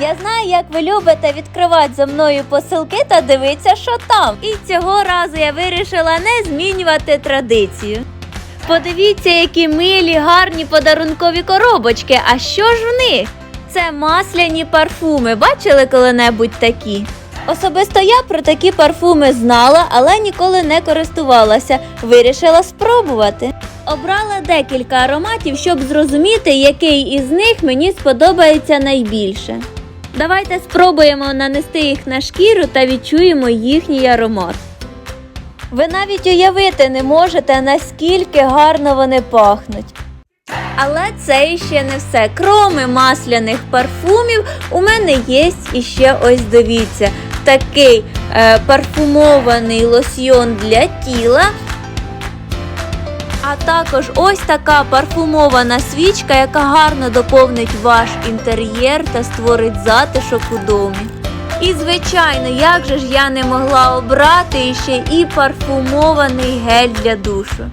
Я знаю, як ви любите відкривати за мною посилки та дивитися, що там. І цього разу я вирішила не змінювати традицію. Подивіться, які милі, гарні подарункові коробочки. А що ж в них? Це масляні парфуми. Бачили коли-небудь такі? Особисто я про такі парфуми знала, але ніколи не користувалася. Вирішила спробувати. Обрала декілька ароматів, щоб зрозуміти, який із них мені сподобається найбільше. Давайте спробуємо нанести їх на шкіру та відчуємо їхній аромат. Ви навіть уявити не можете, наскільки гарно вони пахнуть. Але це іще не все. Кроме масляних парфумів, у мене є іще ось дивіться, такий е, парфумований лосьйон для тіла. А також ось така парфумована свічка, яка гарно доповнить ваш інтер'єр та створить затишок у домі. І, звичайно, як же ж я не могла обрати ще і парфумований гель для душу.